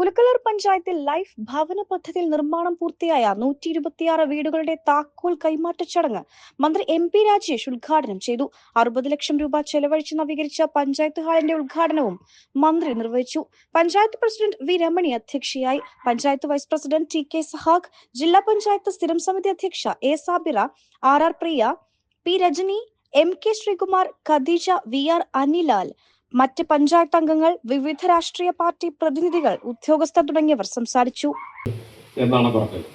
കുലക്കളൂർ പഞ്ചായത്തിൽ ലൈഫ് ഭവന പദ്ധതിയിൽ നിർമ്മാണം പൂർത്തിയായ നൂറ്റി ഇരുപത്തിയാറ് വീടുകളുടെ താക്കോൽ കൈമാറ്റ ചടങ്ങ് മന്ത്രി എം പി രാജേഷ് ഉദ്ഘാടനം ചെയ്തു. അറുപത് ലക്ഷം രൂപ ചെലവഴിച്ച് നവീകരിച്ച പഞ്ചായത്ത് ഹാളിന്റെ ഉദ്ഘാടനവും മന്ത്രി നിർവഹിച്ചു. പഞ്ചായത്ത് പ്രസിഡന്റ് വി രമണി അധ്യക്ഷയായി. Panchayat vice president T K Sahakh ജില്ലാ പഞ്ചായത്ത് സ്ഥിരം സമിതി അധ്യക്ഷ A Sabira R R Priya P Rajani M K Sreekumar Khadeeja V R Anilal മറ്റ് പഞ്ചായത്ത് അംഗങ്ങൾ വിവിധ രാഷ്ട്രീയ പാർട്ടി പ്രതിനിധികൾ ഉദ്യോഗസ്ഥർ തുടങ്ങിയവർ സംസാരിച്ചു. എന്നാണ് പറഞ്ഞത്.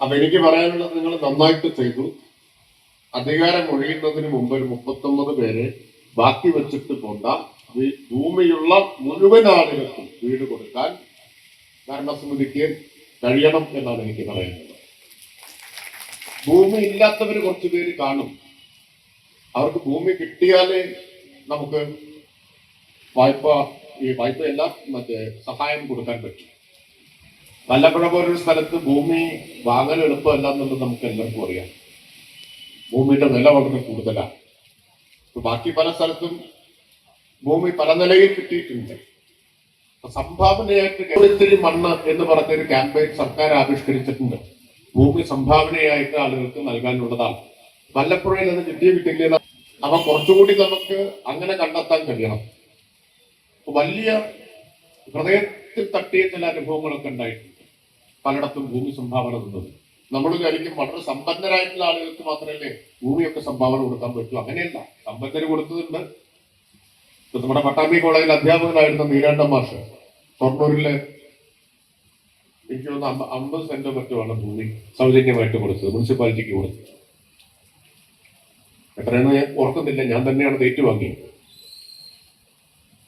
അപ്പൊ എനിക്ക് പറയാനുള്ളത് നിങ്ങൾ നന്നായിട്ട് ചെയ്തു. അധികാരം ഒഴിയുന്നതിന് മുമ്പ് ഒരു മുപ്പത്തൊമ്പത് പേരെ ബാക്കി വെച്ചിട്ട് പോണ്ട. ഭൂമിയുള്ള മുഴുവൻ ആളുകൾക്കും വീട് കൊടുക്കാൻ ഭരണസമിതിക്ക് കഴിയണം എന്നാണ് എനിക്ക് പറയുന്നത് ഭൂമി ഇല്ലാത്തവർ കുറച്ചു പേര് കാണും. അവർക്ക് ഭൂമി കിട്ടിയാലേ നമുക്ക് വായ്പ ഈ എല്ലാം മറ്റേ സഹായം കൊടുക്കാൻ പറ്റും. വല്ലപ്പുഴ പോലൊരു സ്ഥലത്ത് ഭൂമി വാങ്ങൽ എളുപ്പമല്ല എന്നുള്ളത് നമുക്ക് എല്ലാവർക്കും അറിയാം. ഭൂമിയുടെ വില വളരെ കൂടുതലാണ്. ബാക്കി പല സ്ഥലത്തും ഭൂമി പല നിലയിൽ കിട്ടിയിട്ടുണ്ട്. സംഭാവനയായിട്ട് മണ്ണ് എന്ന് പറഞ്ഞ ഒരു ക്യാമ്പയിൻ സർക്കാർ ആവിഷ്കരിച്ചിട്ടുണ്ട്. ഭൂമി സംഭാവനയായിട്ട് ആളുകൾക്ക് നൽകാനുള്ളതാണ്. വല്ലപ്പുഴയിൽ അത് കിട്ടിയ കിട്ടില്ല അവ കുറച്ചുകൂടി നമുക്ക് അങ്ങനെ കണ്ടെത്താൻ കഴിയണം. വലിയ ഹൃദയത്തിൽ തട്ടിയ ചില അനുഭവങ്ങളൊക്കെ ഉണ്ടായിട്ടുണ്ട്. പലയിടത്തും ഭൂമി സംഭാവന തന്നത്. നമ്മൾ വിചാരിക്കും വളരെ സമ്പന്നരായിട്ടുള്ള ആളുകൾക്ക് മാത്രമല്ലേ ഭൂമിയൊക്കെ സംഭാവന കൊടുക്കാൻ പറ്റൂ. അങ്ങനെയല്ല. സമ്പന്നര് കൊടുത്തതുണ്ട്. നമ്മുടെ പട്ടാമ്പി കോളേജിൽ അധ്യാപകനായിരുന്ന നീരാണ്ട മാഷ് ഷൊർണൂരിലെ എനിക്ക് തോന്നുന്നു അമ്പ- അമ്പത് സെന്റോ മറ്റോ ആണ് ഭൂമി സൗജന്യമായിട്ട് കൊടുത്തത് മുനിസിപ്പാലിറ്റിക്ക് കൊടുത്തത്. എത്രയെന്ന് ഓർക്കുന്നില്ല. ഞാൻ തന്നെയാണ് ഏറ്റുവാങ്ങിയത്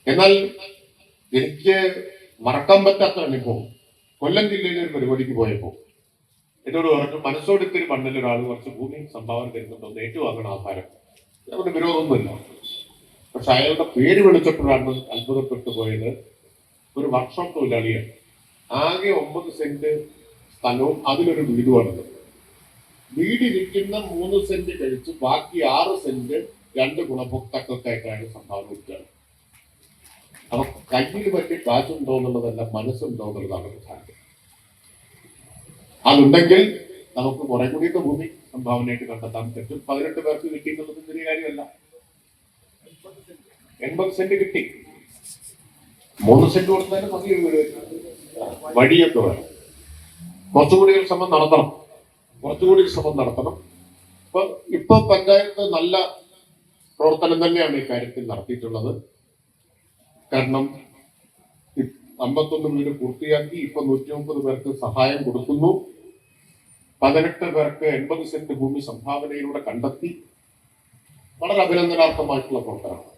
എന്നാൽ എനിക്ക് മറക്കാൻ പറ്റാത്ത അനുഭവം. കൊല്ലം ജില്ലയിലെ ഒരു പരിപാടിക്ക് പോയപ്പോൾ എന്നോട് പറഞ്ഞു മനസ്സോടിത്തിരി മണ്ണിൽ ഒരാൾ കുറച്ച് ഭൂമി സംഭാവന തരുന്നുണ്ടോ. ഏറ്റുവാങ്ങണം ആഹാരം. അതുകൊണ്ട് വിരോധമൊന്നുമില്ല. പക്ഷെ അയാളുടെ പേര് വിളിച്ചപ്പോഴാണ് അത്ഭുതപ്പെട്ടു പോയത്. ഒരു വർക്ക്ഷോപ്പ് തൊഴിലാളിയാണ്. ആകെ ഒമ്പത് സെന്റ് സ്ഥലവും അതിലൊരു വീടുമാണുള്ളത് വീടിരിക്കുന്ന മൂന്ന് സെന്റ് കഴിച്ച് ബാക്കി ആറ് സെന്റ് രണ്ട് ഗുണഭോക്താക്കൾക്കായിട്ടാണ് സംഭാവന കൊടുക്കുകയാണ് അപ്പൊ കയ്യിൽ പറ്റി കാശുണ്ടോ എന്നുള്ളതല്ല മനസ്സുണ്ടോ എന്നുള്ളതാണ് പ്രധാനം. അതുണ്ടെങ്കിൽ നമുക്ക് കുറെ കൂടിയൊക്കെ ഭൂമി സംഭാവനയായിട്ട് കണ്ടെത്താൻ പറ്റും. പതിനെട്ട് പേർക്ക് കിട്ടി എന്നുള്ളത് ചെറിയ കാര്യമല്ല. എൺപത് സെന്റ് കിട്ടി. മൂന്ന് സെന്റ് കൊടുത്താലും മതി വഴിയൊക്കെ വേണം. കുറച്ചുകൂടി ഒരു ശ്രമം നടത്തണം. കുറച്ചുകൂടി ശ്രമം നടത്തണം. ഇപ്പൊ ഇപ്പൊ പഞ്ചായത്ത് നല്ല പ്രവർത്തനം തന്നെയാണ് ഈ കാര്യത്തിൽ നടത്തിയിട്ടുള്ളത്. കാരണം അമ്പത്തൊന്ന് വീട് പൂർത്തിയാക്കി ഇപ്പൊ നൂറ്റി മുപ്പത് പേർക്ക് സഹായം കൊടുക്കുന്നു. പതിനെട്ട് പേർക്ക് എൺപത് സെന്റ് ഭൂമി സംഭാവനയിലൂടെ കണ്ടെത്തി. വളരെ അഭിനന്ദനാർത്ഥമായിട്ടുള്ള പ്രവർത്തനമാണ്.